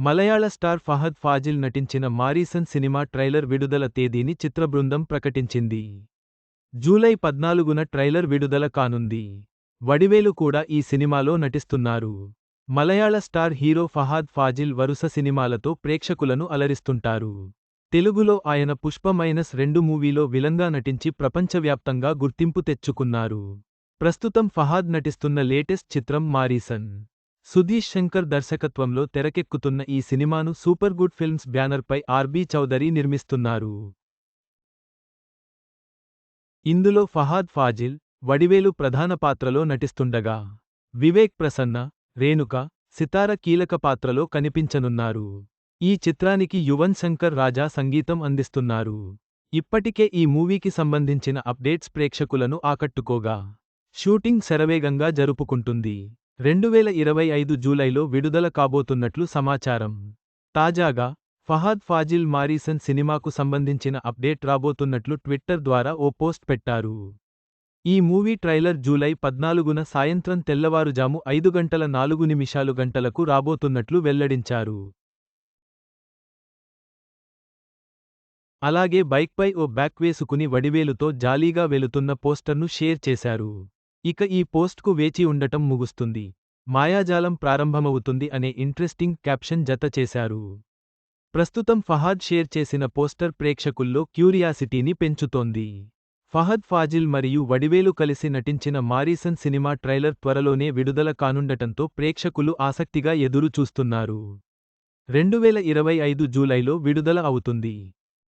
మలయాళ star Fahadh Faasil నటించిన మారీసన్ cinema trailer విడుదల తేదీని చిత్రబృందం ప్రకటించింది. జూలై పద్నాలుగున ట్రైలర్ విడుదల కానుంది. వడివేలు కూడా ఈ సినిమాలో నటిస్తున్నారు. మలయాళ స్టార్ హీరో ఫహాద్ ఫాజిల్ వరుస సినిమాలతో ప్రేక్షకులను అలరిస్తుంటారు. తెలుగులో ఆయన పుష్ప మైనస్ రెండు మూవీలో విలంగా నటించి ప్రపంచవ్యాప్తంగా గుర్తింపు తెచ్చుకున్నారు. ప్రస్తుతం ఫహాద్ నటిస్తున్న లేటెస్ట్ చిత్రం మారీసన్. సుధీష్ శంకర్ దర్శకత్వంలో తెరకెక్కుతున్న ఈ సినిమాను సూపర్ గుడ్ ఫిల్మ్స్ బ్యానర్పై ఆర్బీ చౌదరి నిర్మిస్తున్నారు. ఇందులో ఫహాద్ ఫాజిల్ వడివేలు ప్రధాన పాత్రలో నటిస్తుండగా వివేక్ ప్రసన్న రేణుక సితార కీలక పాత్రలో కనిపించనున్నారు. ఈ చిత్రానికి యువన్ శంకర్ రాజా సంగీతం అందిస్తున్నారు. ఇప్పటికే ఈ మూవీకి సంబంధించిన అప్డేట్స్ ప్రేక్షకులను ఆకట్టుకోగా షూటింగ్ శరవేగంగా జరుపుకుంటుంది. రెండువేల ఇరవై ఐదు జూలైలో విడుదల కాబోతున్నట్లు సమాచారం. తాజాగా ఫహాద్ ఫాజిల్ మారీసన్ సినిమాకు సంబంధించిన అప్డేట్ రాబోతున్నట్లు ట్విట్టర్ ద్వారా ఓ పోస్ట్ పెట్టారు. ఈ మూవీ ట్రైలర్ జూలై పద్నాలుగున సాయంత్రం తెల్లవారుజాము ఐదు గంటల నాలుగు నిమిషాలు గంటలకు రాబోతున్నట్లు వెల్లడించారు. అలాగే బైక్పై ఓ బ్యాక్ వేసుకుని వడివేలుతో జాలీగా వెళుతున్న పోస్టర్ను షేర్ చేశారు. ఇక ఈ పోస్ట్కు వేచి ఉండటం ముగుస్తుంది. మాయాజాలం ప్రారంభమవుతుంది అనే ఇంట్రెస్టింగ్ క్యాప్షన్ జత చేశారు. ప్రస్తుతం ఫహాద్ షేర్ చేసిన పోస్టర్ ప్రేక్షకుల్లో క్యూరియాసిటీని పెంచుతోంది. ఫహద్ ఫాజిల్ మరియు వడివేలు కలిసి నటించిన మారీసన్ సినిమా ట్రైలర్ త్వరలోనే విడుదల కానుండటంతో ప్రేక్షకులు ఆసక్తిగా ఎదురు చూస్తున్నారు రెండువేల ఇరవై ఐదు జూలైలో విడుదల అవుతుంది.